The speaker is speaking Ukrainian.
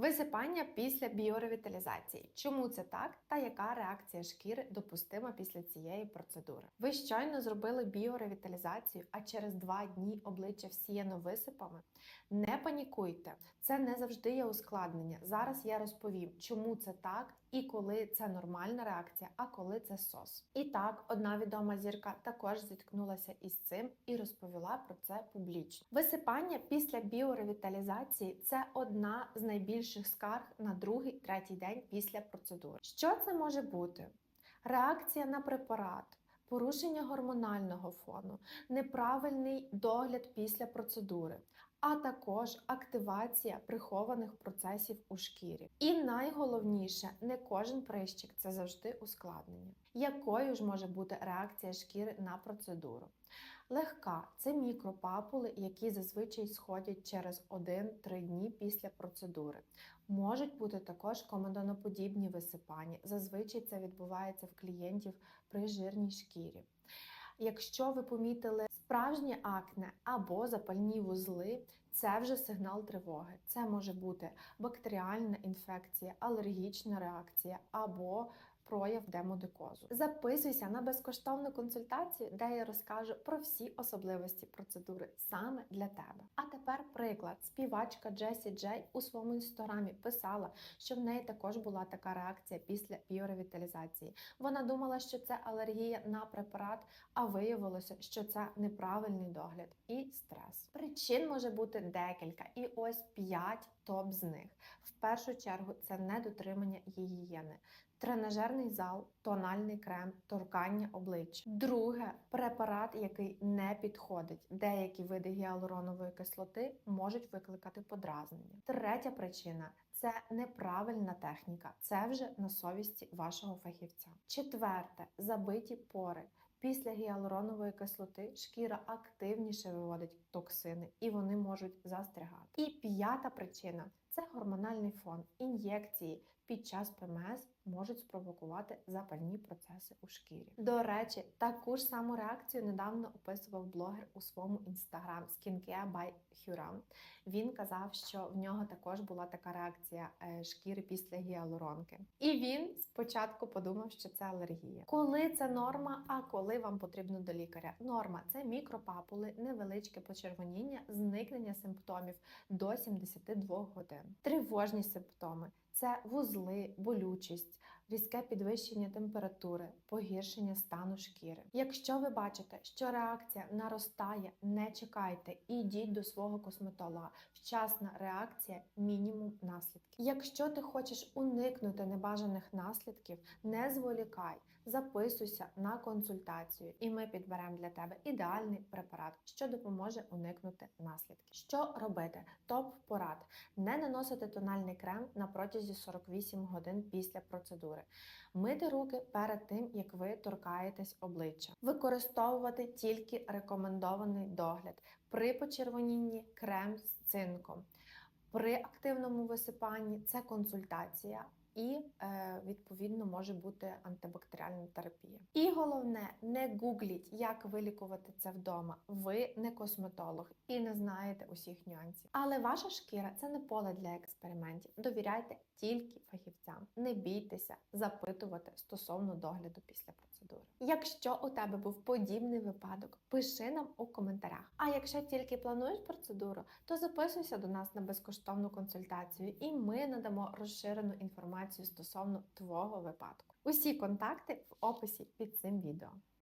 Висипання після біоревіталізації. Чому це так та яка реакція шкіри допустима після цієї процедури? Ви щойно зробили біоревіталізацію, а через два дні обличчя всіяно висипами? Не панікуйте, це не завжди є ускладнення. Зараз я розповім, чому це так і коли це нормальна реакція, а коли це сос. І так, одна відома зірка також зіткнулася із цим і розповіла про це публічно. Висипання після біоревіталізації це одна з найбільших скарг на другий третій день після процедури. Що це може бути? Реакція на препарат. Порушення гормонального фону, неправильний догляд після процедури, а також активація прихованих процесів у шкірі. І найголовніше, не кожен прищик це завжди ускладнення. Якою ж може бути реакція шкіри на процедуру? Легка це мікропапули, які зазвичай сходять через 1-3 дні після процедури. Можуть бути також комедоноподібні висипання. Зазвичай це відбувається в клієнтів при жирній шкірі. Якщо ви помітили справжнє акне або запальні вузли, це вже сигнал тривоги. Це може бути бактеріальна інфекція, алергічна реакція або прояв демодикозу. Записуйся на безкоштовну консультацію, де я розкажу про всі особливості процедури саме для тебе. А тепер приклад. Співачка Джесі Джей у своєму інстаграмі писала, що в неї також була така реакція після біоревіталізації. Вона думала, що це алергія на препарат, а виявилося, що це неправильний догляд і стрес. Причин може бути декілька, і ось п'ять топ з них. В першу чергу це недотримання гігієни. Тренажерний зал, тональний крем, торкання обличчя. Друге препарат, який не підходить. Деякі види гіалуронової кислоти можуть викликати подразнення. Третя причина це неправильна техніка. Це вже на совісті вашого фахівця. Четверте забиті пори. Після гіалуронової кислоти шкіра активніше виводить токсини і вони можуть застрягати. І п'ята причина це гормональний фон. Ін'єкції під час ПМС можуть спровокувати запальні процеси у шкірі. До речі, таку ж саму реакцію недавно описував блогер у своєму інстаграм Skincare by Huram. Він казав, що в нього також була така реакція е, шкіри після гіалуронки. І він спочатку подумав, що це алергія. Коли це норма, а коли вам потрібно до лікаря? Норма це мікропапули, невеличке почервоніння, зникнення симптомів до 72 годин. Тривожні симптоми. Це вузли, болючість, різке підвищення температури, погіршення стану шкіри. Якщо ви бачите, що реакція наростає, не чекайте, ідіть до свого косметолога. Вчасна реакція мінімум наслідків. Якщо ти хочеш уникнути небажаних наслідків, не зволікай, записуйся на консультацію, і ми підберемо для тебе ідеальний препарат, що допоможе уникнути наслідків. Що робити? Топ порад: не наносити тональний крем на протязі 48 годин після процедури, мити руки перед тим, як ви торкаєтесь обличчя, використовувати тільки рекомендований догляд при почервонінні крем з цинком. При активному висипанні це консультація. І е, відповідно може бути антибактеріальна терапія. І головне, не гугліть, як вилікувати це вдома. Ви не косметолог і не знаєте усіх нюансів. Але ваша шкіра це не поле для експериментів. Довіряйте тільки фахівцям. Не бійтеся запитувати стосовно догляду після процедури. Якщо у тебе був подібний випадок, пиши нам у коментарях. А якщо тільки плануєш процедуру, то записуйся до нас на безкоштовну консультацію, і ми надамо розширену інформацію стосовно твого випадку. Усі контакти в описі під цим відео.